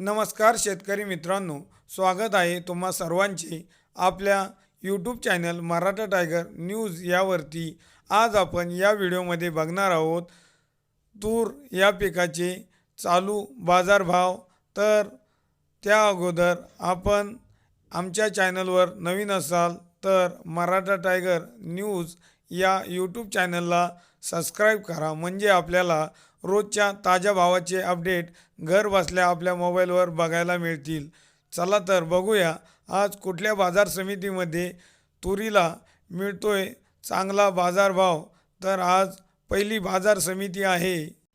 नमस्कार शेतकरी मित्रांनो स्वागत आहे तुम्हा सर्वांचे आपल्या YouTube channel Maratha tiger news यावरती. आज आपण या व्हिडिओमध्ये बघणार आहोत तूर या पिकाचे चालू बाजारभाव. तर त्या अगोदर आपण आमच्या चॅनलवर नवीन असाल तर मराठा टायगर न्यूज या यूट्यूब चॅनलला सबस्क्राईब करा. म्हणजे आपल्याला रोजच्या ताज्या भावाचे अपडेट घर बसल्या आपल्या मोबाईलवर बघायला मिळतील. चला तर बघूया आज कुठल्या बाजार समितीमध्ये तुरीला मिळतोय चांगला बाजारभाव तर आज पहिली बाजार समिती आहे.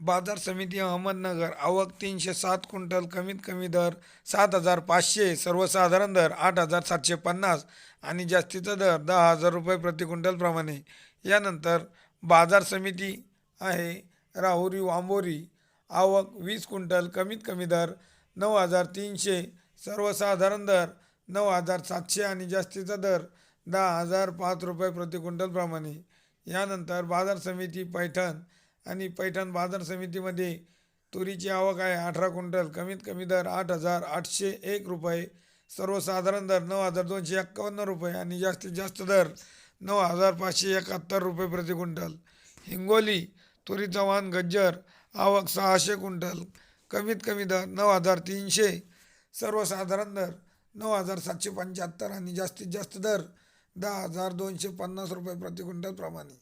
बाजार समिती अहमदनगर आवक तीनशे सात क्विंटल कमीत कमी दर सात हजार पाचशे सर्वसाधारण दर आठ हजार सातशे पन्नास आणि जास्तीचा दर दहा हजार रुपये प्रति क्विंटलप्रमाणे यानंतर बाजार समिती आहे. राहुरी वांबोरी आवक वीस क्विंटल कमीत कमी दर नऊ हजार तीनशे सर्वसाधारण दर नऊ हजार सातशे आणि जास्तीचा दर दहा हजार पाच रुपये प्रति क्विंटलप्रमाणे यानंतर बाजार समिती पैठण आणि पैठण बाजार समितीमध्ये तुरीची आवक आहे अठरा क्विंटल कमीत कमी दर आठ हजार आठशे एक रुपये सर्वसाधारण दर नऊ हजार दोनशे एक्कावन्न रुपये आणि जास्तीत जास्त दर नऊ हजार पाचशे एकाहत्तर रुपये प्रति क्विंटल. हिंगोली तुरीचा वाहन गज्जर आवक सहाशे क्विंटल कमीत कमी दर नऊ हजार तीनशे सर्वसाधारण दर नऊ हजार सातशे पंच्याहत्तर आणि जास्तीत जास्त दर दहा हजार दोनशे पन्नास रुपये प्रति क्विंटल प्रमाणे.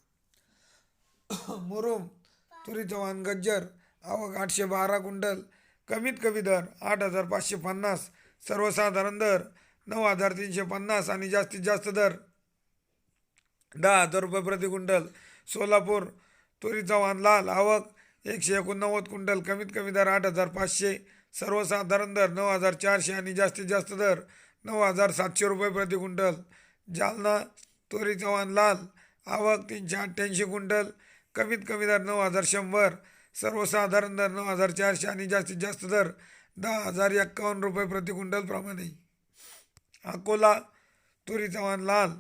मुरुम तुरीचं वाहन गज्जर आवक आठशे बारा क्विंटल कमीत कमी दर आठ हजार पाचशे पन्नास सर्वसाधारण दर नऊ हजार तीनशे पन्नास आणि जास्तीत जास्त दर दहा हजार रुपये प्रति क्विंटल सोलापूर तुरीचा वाहन लाल आवक एकशे एकोणनव्वद क्विंटल कमीत कमी दर आठ हजार पाचशे सर्वसाधारण दर नऊ हजार चारशे आणि जास्तीत जास्त दर नऊ हजार सातशे रुपये प्रति क्विंटल. जालना तुरीचा वाहन लाल आवक तीनशे अठ्ठ्याऐंशी क्विंटल कमीत कमी दर नऊ हजार शंभर सर्वसाधारण दर नऊ हजार चारशे आणि जास्तीत जास्त दर दहा हजार एक्कावन्न रुपये प्रति क्विंटल प्रमाणे. अकोला तुरीचा चव्हाण लाल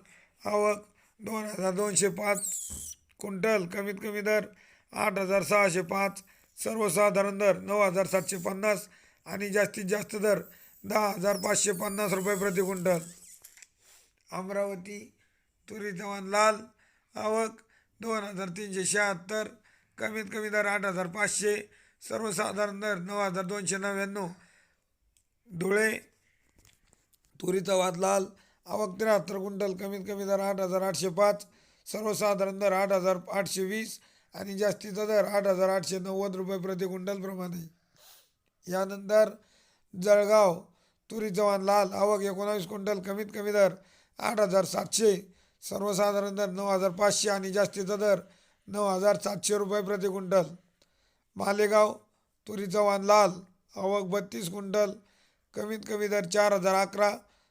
आवक दोन हजार दोनशे पाच क्विंटल कमीत कमी दर आठ हजार सहाशे पाच सर्वसाधारण दर नऊ हजार सातशे पन्नास आणि जास्तीत जास्त दर दहा हजार पाचशे पन्नास रुपये प्रति क्विंटल. अमरावती तुरी जवान लाल आवक दोन हजार तीनशे शहात्तर कमीत कमी दर आठ हजार पाचशे सर्वसाधारण दर नऊ हजार दोनशे नव्याण्णव. धुळे तुरीचा वाद लाल आवक त्र्याहत्तर क्विंटल कमीत कमी दर आठ हजार आठशे पाच सर्वसाधारण दर आठ हजार आठशे वीस आणि जास्तीचा दर आठ हजार आठशे नव्वद रुपये प्रति क्विंटलप्रमाणे यानंतर जळगाव तुरी जवान लाल आवक एकोणावीस क्विंटल कमीत कमी दर आठ हजार सातशे सर्वसाधारण दर नऊ हजार पाचशे आणि जास्तीचा दर नऊ हजार सातशे रुपये प्रति क्विंटल. मालेगाव तुरी जवान लाल आवक बत्तीस क्विंटल कमीत कमी दर चार हजार अकरा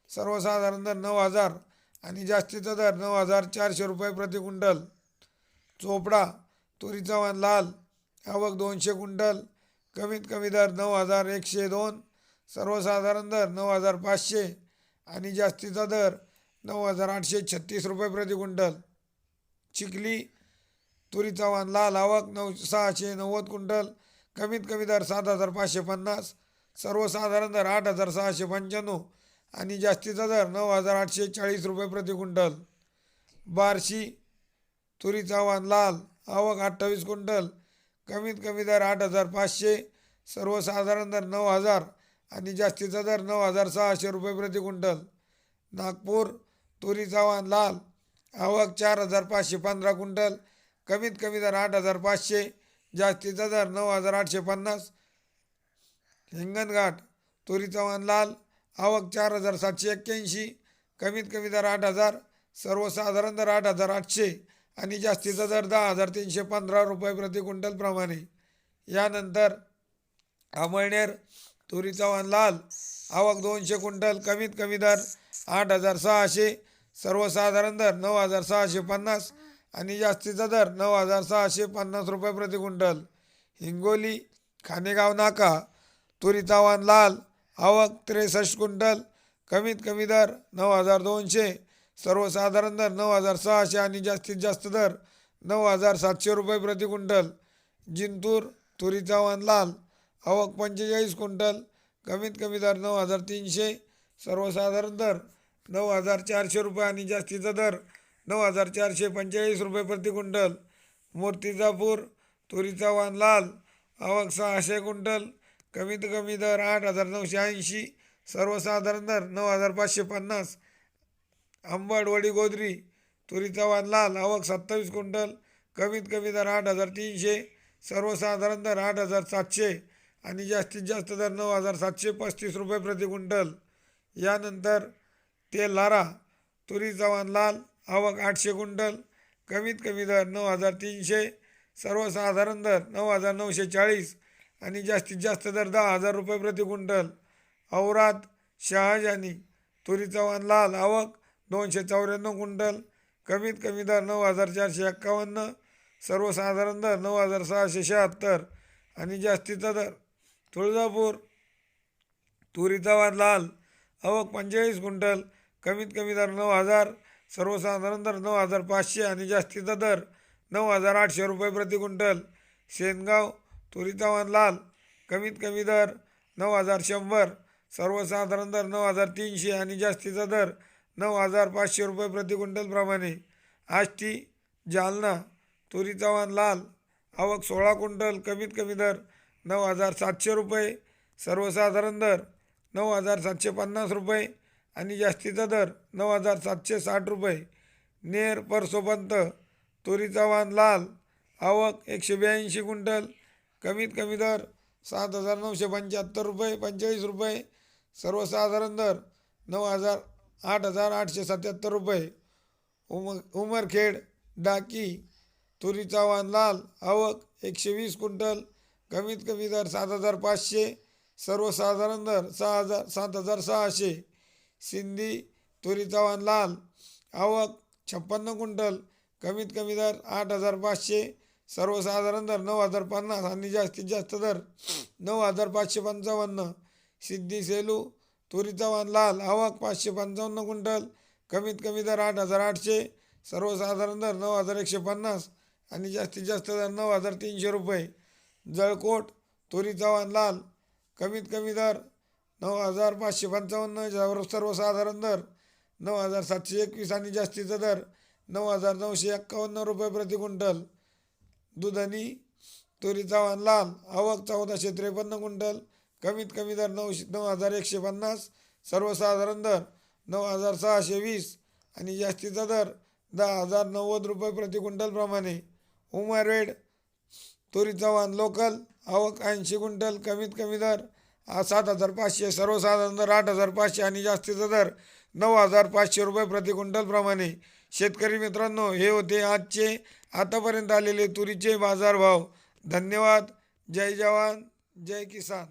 सर्वसाधारण दर नऊ हजार आणि जास्तीचा दर नऊ हजार चारशे रुपये प्रति क्विंटल. चोपडा तुरीचा वन लाल आवक दोनशे क्विंटल. कमीत कमी दर नऊ हजार एकशे दोन सर्वसाधारण दर नऊ हजार पाचशे आणि जास्तीचा दर नऊ हजार आठशे छत्तीस रुपये प्रति क्विंटल. चिखली तुरीचा वाण लाल आवक नऊ सहाशे नव्वद क्विंटल. कमीत कमी दर सात हजार पाचशे पन्नास सर्वसाधारण दर आठ हजार सहाशे पंच्याण्णव. आणि जास्तीचा दर नऊ हजार आठशे चाळीस रुपये प्रति क्विंटल. बार्शी तुरीचा वाण लाल आवक अठ्ठावीस क्विंटल. कमीत कमी दर आठ हजार पाचशे सर्वसाधारण दर नऊ हजार आणि जास्तीचा दर नऊ हजार सहाशे रुपये प्रति क्विंटल. नागपूर तुरीचा वाण लाल आवक चार हजार पाचशे पंधरा क्विंटल. कमीत कमी दर आठ हजार पाचशे जास्तीचा दर नऊ हजार आठशे पन्नास. हिंगणघाट तुरीचा वाण लाल आवक चार हजार सातशे एक्क्याऐंशी कमीत कमी दर आठ हजार सर्वसाधारण दर आठ हजार आठशे आणि जास्तीचा दर दहा हजार तीनशे पंधरा रुपये प्रति क्विंटलप्रमाणे यानंतर अमळनेर तुरीचा वाण लाल आवक दोनशे क्विंटल कमीत कमी दर आठ हजार सहाशे सर्वसाधारण दर नऊ हजार सहाशे पन्नास आणि जास्तीचा दर नऊ हजार सहाशे पन्नास रुपये प्रति क्विंटल. हिंगोली खानेगाव नाका तुरीचा वाण लाल आवक त्रेसष्ट क्विंटल कमीत कमी दर नऊ हजार दोनशे सर्वसाधारण दर नऊ हजार सहाशे आणि जास्तीत जास्त दर नऊ हजार सातशे रुपये प्रति क्विंटल. जिंतूर तुरीचा वाण लाल आवक पंचेचाळीस क्विंटल कमीत कमी दर नऊ हजार तीनशे सर्वसाधारण दर नऊ हजार चारशे रुपये आणि जास्तीचा दर नऊ हजार चारशे पंचेचाळीस रुपये प्रति क्विंटल. मूर्तिजापूर तुरीचा वाण लाल आवक सहाशे क्विंटल कमीत कमी दर आठ हजार नऊशे ऐंशी सर्वसाधारण दर नऊ हजार पाचशे पन्नास. आंबडवडी गोदरी तुरीचा वाद लाल आवक सत्तावीस क्विंटल कमीत कमी दर आठ हजार तीनशे सर्वसाधारण दर आठ हजार सातशे आणि जास्तीत जास्त दर नऊ हजार सातशे पस्तीस रुपये प्रति क्विंटल. यानंतर तेल लारा तुरीचा वाण लाल आवक आठशे क्विंटल कमीत कमी दर नऊ हजार तीनशे सर्वसाधारण दर नऊ हजार नऊशे चाळीस आणि जास्तीत जास्त दर दहा हजार रुपये प्रति क्विंटल. औरात शहाजानी तुरीचा वाण लाल आवक दोनशे चौऱ्याण्णव क्विंटल. कमीत कमी दर नऊ हजार चारशे एक्कावन्न. सर्वसाधारण दर नऊ हजार सहाशे शहात्तर. आणि जास्तीचा दर तुळजापूर तुरीचा वाण लाल आवक पंचेचाळीस क्विंटल. कमीत कमी दर नऊ हजार सर्वसाधारण दर नऊ हजार पाचशे आणि जास्तीचा दर नऊ हजार आठशे रुपये प्रति क्विंटल. शेनगाव तुरीचा वाण लाल कमीत कमी दर नऊ हजार शंभर सर्वसाधारण दर नऊ हजार तीनशे आणि जास्तीचा दर नऊ हजार पाचशे रुपये प्रति क्विंटलप्रमाणे आष्टी जालना तुरीचा वाण लाल आवक सोळा क्विंटल कमीत कमी दर नऊ हजार सातशे रुपये सर्वसाधारण दर नऊ हजार सातशे पन्नास रुपये आणि जास्तीचा दर नऊ हजार सातशे साठ रुपये. नेर परसोपंत तुरीचा वाण लाल आवक एकशे ब्याऐंशी क्विंटल कमीत कमी दर सात हजार नऊशे पंच्याहत्तर रुपये पंचेचाळीस रुपये. सर्वसाधारण दर नऊ हजार आठ हजार आठशे सत्याहत्तर रुपये. उम उमरखेड डाकी तुरीचा वाण लाल आवक एकशे वीस क्विंटल. कमीत कमी दर सात हजार पाचशे. सर्वसाधारण दर सहा हजार सात हजार सहाशे. सिंधी तुरीचा चव्हाण लाल आवक छप्पन्न क्विंटल. कमीत कमी दर आठ हजार पाचशे. सर्वसाधारण दर नऊ हजार पन्नास आणि जास्तीत जास्त दर नऊ हजार पाचशे पंचावन्न. सिद्धी सेलू तुरीचा वाण लाल आवक पाचशे पंचावन्न क्विंटल कमीत कमी दर आठ हजार आठशे. सर्वसाधारण दर नऊ हजार एकशे पन्नास आणि जास्तीत जास्त दर नऊ हजार तीनशे रुपये. जळकोट तुरीचा वाण लाल कमीत कमी दर नऊ हजार पाचशे पंचावन्न सर्वसाधारण दर नऊ हजार सातशे एकवीस आणि जास्तीचा दर नऊ हजार नऊशे एक्कावन्न रुपये प्रति क्विंटल. दुधनी तुरीचा वाण लाल आवक चौदाशे त्रेपन्न क्विंटल कमीत कमी दर नऊशे नऊ हजार एकशे पन्नास सर्वसाधारण दर नऊ हजार सहाशे वीस आणि जास्तीचा दर दहा हजार नव्वद रुपये प्रति क्विंटलप्रमाणे प्रमाणे. तुरीचा वाण लोकल आवक ऐंशी क्विंटल कमीत कमी दर सात हजार पाचशे सर्वसाधारण दर आठ हजार पाचशे आणि जास्तीचा दर नऊ हजार पाचशे रुपये प्रति क्विंटलप्रमाणे शेतकरी मित्रांनो हे होते आजचे आतापर्यंत आलेले तुरीचे बाजारभाव. धन्यवाद. जय जवान जय किसान.